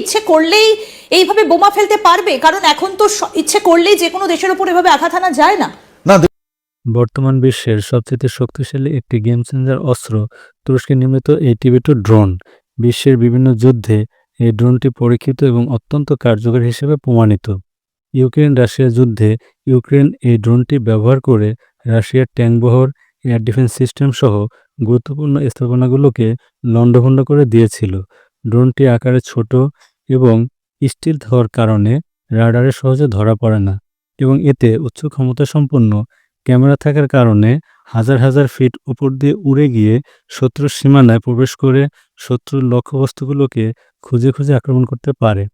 ইচ্ছে করলেই এইভাবে বোমা ফেলতে পারবে? কারণ এখন তো ইচ্ছে করলেই যে কোনো দেশের উপর এভাবে আঘাত আনা যায় না। না বর্তমান বিশ্বের সবচেয়ে শক্তিশালী একটি গেম চেঞ্জার অস্ত্র তুরস্কে নির্মিত এই টিভি টু ড্রোন। বিশ্বের বিভিন্ন যুদ্ধে এই ড্রোনটি পরীক্ষিত এবং অত্যন্ত কার্যকর হিসেবে প্রমাণিত। ইউক্রেন রাশিয়া যুদ্ধে ইউক্রেন এই ড্রোনটি ব্যবহার করে রাশিয়ার ট্যাঙ্কবহর এয়ার ডিফেন্স সিস্টেম সহ গুরুত্বপূর্ণ স্থাপনাগুলোকে লণ্ডভণ্ড করে দিয়েছিল। ড্রোনটি আকারে ছোট এবং স্টিল হওয়ার কারণে রাডারে সহজে ধরা পড়ে না এবং এতে উচ্চ ক্ষমতা সম্পন্ন ক্যামেরা থাকার কারণে হাজার হাজার ফিট উপর দিয়ে উড়ে গিয়ে শত্রুর সীমানায় প্রবেশ করে শত্রুর লক্ষ্যবস্তুগুলোকে খুঁজে খুঁজে আক্রমণ করতে পারে।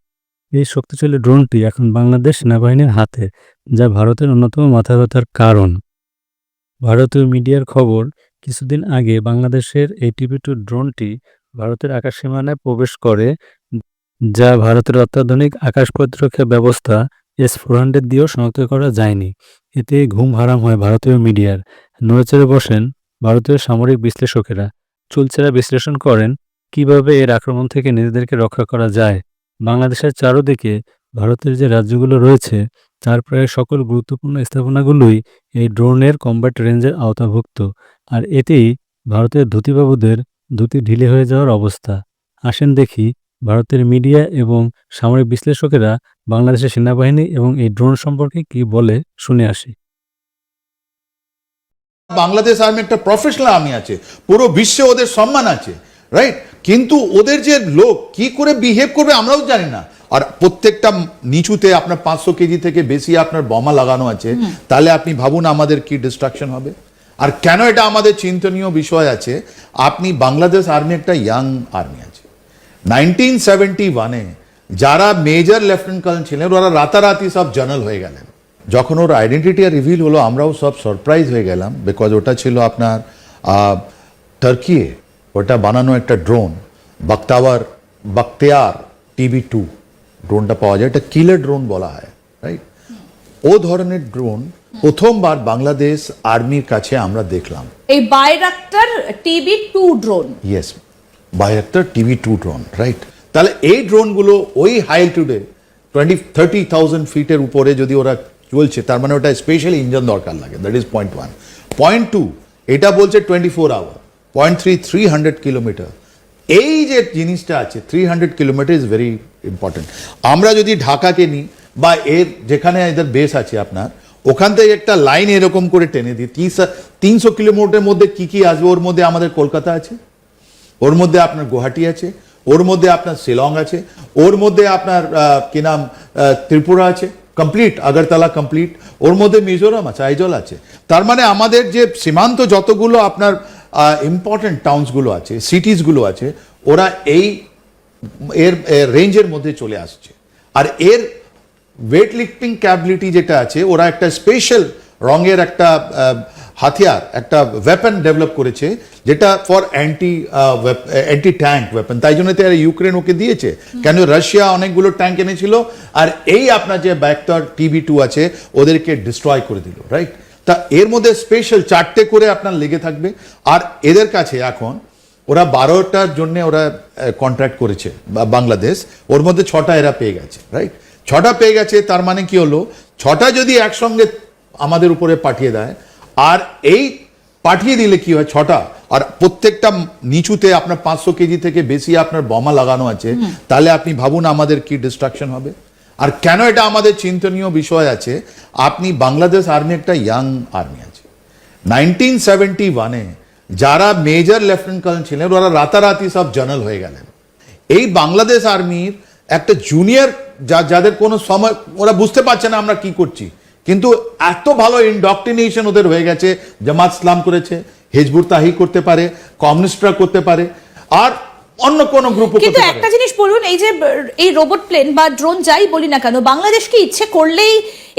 এই শক্তিশালী ড্রোনটি এখন বাংলাদেশ সেনাবাহিনীর হাতে, যা ভারতের অন্যতম মাথা ব্যথার কারণ। ভারতীয় মিডিয়ার খবর, কিছুদিন আগে বাংলাদেশের এই টিভি টু ড্রোনটি ভারতের আকাশ সীমানায় প্রবেশ করে যা ভারতের অত্যাধুনিক আকাশ প্রতিরক্ষা ব্যবস্থা এস ফোর হান্ড্রেড দিয়েও শনাক্ত করা যায়নি। এতে ঘুম হারাম হয় ভারতীয় মিডিয়ার। নড়েচড়ে বসেন ভারতীয় সামরিক বিশ্লেষকেরা। চুলচেরা বিশ্লেষণ করেন কীভাবে এর আক্রমণ থেকে নিজেদেরকে রক্ষা করা যায়। বাংলাদেশের চারোদিকে ভারতের যে রাজ্যগুলো রয়েছে, তার প্রায় সকল গুরুত্বপূর্ণ স্থাপনাগুলোই এই ড্রোনের কম্ব্যাট রেঞ্জের আওতাভুক্ত। আর এতেই ভারতের ধুতিবাবুদের ধুতি ঢিলে হয়ে যাওয়ার অবস্থা। আসেন দেখি ভারতের মিডিয়া এবং সামরিক বিশ্লেষকেরা বাংলাদেশের সেনাবাহিনী এবং এই ড্রোন সম্পর্কে কি বলে শুনে আসি। বাংলাদেশ আর্মি একটা প্রফেশনাল আর্মি আছে পুরো বিশ্বে ওদের সম্মান আছে রাইট কিন্তু ওদের যে লোক কি করে বিহেভ করবে আমরাও জানি না। আর প্রত্যেকটা নিচুতে আপনার পাঁচশো কেজি থেকে বেশি আপনার বোমা লাগানো আছে তাহলে আপনি ভাবুন আমাদের কি ডিস্ট্রাকশন হবে। আর কেন এটা আমাদের চিন্তনীয় বিষয় আছে? আপনি বাংলাদেশ আর্মি একটা ইয়াং আর্মি আছে। নাইনটিন সেভেন্টি ওয়ানে যারা মেজর লেফটেন্যান্ট কর্নেল ছিলেন ওরা রাতারাতি সব জার্নাল হয়ে গেলেন। যখন ওর আইডেন্টিটি রিভিল হলো আমরাও সব সারপ্রাইজ হয়ে গেলাম বিকজ ওটা ছিল আপনার টার্কিয়ে ওটা বানানো একটা drone Bayraktar Bayraktar TV two ড্রোনটা পাওয়া যায়। এটা কিলার ড্রোন বলা হয় রাইট ও ধরনের ড্রোন প্রথমবার বাংলাদেশ আর্মির কাছে আমরা দেখলাম। এই Bayraktar TV two drone yes Bayraktar TV two drone right তাহলে এই ড্রোনগুলো ওই হাই অ্যালটিউডে টোয়েন্টি থার্টি থাউজেন্ড ফিটের উপরে যদি ওরা চলছে, তার মানে ওটা স্পেশালি ইঞ্জিন দরকার লাগে that is point one point two এটা বলছে twenty four hour point three three hundred kilometre এই যে জিনিসটা আছে three hundred kilometre is very important আমরা যদি ঢাকাকে নিই, বা এর যেখানে এদের বেস আছে আপনার, ওখান থেকে একটা লাইন এরকম করে টেনে দিই, তিনশো কিলোমিটারের মধ্যে কি কি আসবে, ওর মধ্যে আমাদের কলকাতা আছে? ওর মধ্যে আপনার গুয়াহাটি আছে, ওর মধ্যে আপনার শিলং আছে, ওর মধ্যে আপনার কি নাম ত্রিপুরা আছে কমপ্লিট আগরতলা কমপ্লিট ওর মধ্যে মিজোরাম আছে, আইজল আছে। তার মানে আমাদের যে সীমান্ত যতগুলো আপনার ইম্পর্টেন্ট টাউন্সগুলো আছে সিটিসগুলো আছে, ওরা এই, এর রেঞ্জের মধ্যে চলে আসছে। আর এর ওয়েট লিফটিং ক্যাবিলিটি যেটা আছে, ওরা একটা স্পেশাল রঙের একটা হাতিয়ার, একটা ওয়েপন ডেভেলপ করেছে যেটা for anti anti tank weapon তাই জন্য তো ইউক্রেন ওকে দিয়েছে। কেন রাশিয়া অনেকগুলো ট্যাঙ্ক এনেছিল আর এই আপনার যে ব্যাক্টর টিভি টু আছে, ওদেরকে ডিস্ট্রয় করে দিল রাইট তা এর মধ্যে স্পেশাল চারটে করে আপনার লেগে থাকবে। আর এদের কাছে এখন ওরা বারোটার জন্য ওরা কন্ট্রাক্ট করেছে বাংলাদেশ। ওর মধ্যে ছটা এরা পেয়ে গেছে রাইট ছটা পেয়ে গেছে, তার মানে কি হলো? ছটা যদি একসঙ্গে আমাদের উপরে পাঠিয়ে দেয় আর এই পাঠিয়ে দিলে কি হয় ছটা? আর প্রত্যেকটা নিচুতে আপনার পাঁচশো কেজি থেকে বেশি আপনার বোমা লাগানো আছে তাহলে আপনি ভাবুন আমাদের কি ডিস্ট্রাকশন হবে। আর কেন এটা আমাদের চিন্তনীয় বিষয় আছে? আপনি বাংলাদেশ আর্মি একটা ইয়াং আর্মি আছে। নাইনটিন সেভেন্টি ওয়ানে যারা মেজর লেফটেন্যান্ট কর্নেল ছিলেন ওরা রাতারাতি সব জেনারেল হয়ে গেলেন। এই বাংলাদেশ আর্মির একটা জুনিয়র যা যাদের কোনো সময় ওরা বুঝতে পারছে না আমরা কি করছি। কিন্তু এত ভালো ইন্ডক্টিনেশন ওদের হয়ে গেছে জামাত ইসলাম করেছে হেজবুর তাহি করতে পারে কমিউনিস্টরা করতে পারে আর অন্য কোনো গ্রুপ কিন্তু একটা জিনিস বলুন এই যে এই রোবট প্লেন বা ড্রোন যাই বলি না কেন বাংলাদেশ কি ইচ্ছে করলেই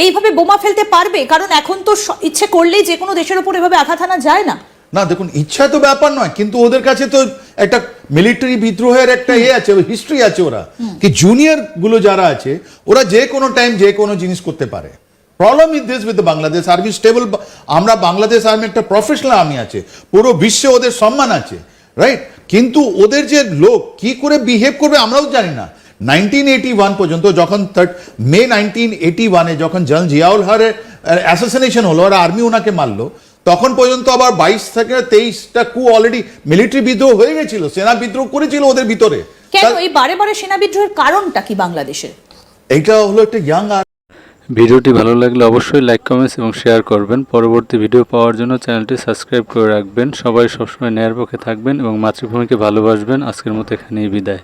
এইভাবে বোমা ফেলতে পারবে? কারণ এখন তো ইচ্ছে করলেই যে কোনো দেশের উপর এভাবে আঘাত আনা যায় না। না দেখুন ইচ্ছা তো ব্যাপার নয় কিন্তু ওদের কাছে তো একটা মিলিটারি বিদ্রোহের একটা ইয়ে আছে হিস্ট্রি আছে ওরা। কি জুনিয়রগুলো যারা আছে ওরা যে কোনো টাইম যে কোনো জিনিস করতে পারে। Problem is this with Bangladesh army stable আমরা বাংলাদেশ আর্মি একটা প্রফেশনাল আর্মি আছে পুরো বিশ্বে ওদের সম্মান আছে রাইট কিন্তু ওদের যে লোক কি করে বিহেভ করবে আমরাও জানি না। নাইনটিন এইটি ওয়ান পর্যন্ত যখন মে নাইনটিন এইটি ওয়ানে যখন জন জিয়াউল হরের অ্যাসোসিনেশন হলো আর আর্মি ওনাকে মারলো তখন পর্যন্ত আবার বাইশ থেকে তেইশটা কু অলরেডি মিলিটারি বিদ্রোহ হয়ে গেছিল সেনা বিদ্রোহ করেছিল ওদের ভিতরে। কেন এই বারে বারে সেনা বিদ্রোহের কারণটা কি বাংলাদেশের? এইটা হলো একটা ইয়াং ভিডিওটি ভালো লাগলে অবশ্যই লাইক, কমেন্টস এবং শেয়ার করবেন। পরবর্তী ভিডিও পাওয়ার জন্য চ্যানেলটি সাবস্ক্রাইব করে রাখবেন। সবাই সবসময় ন্যায়ের পক্ষে থাকবেন এবং মাতৃভূমিকে ভালোবাসবেন। আজকের মতো এখানেই বিদায়।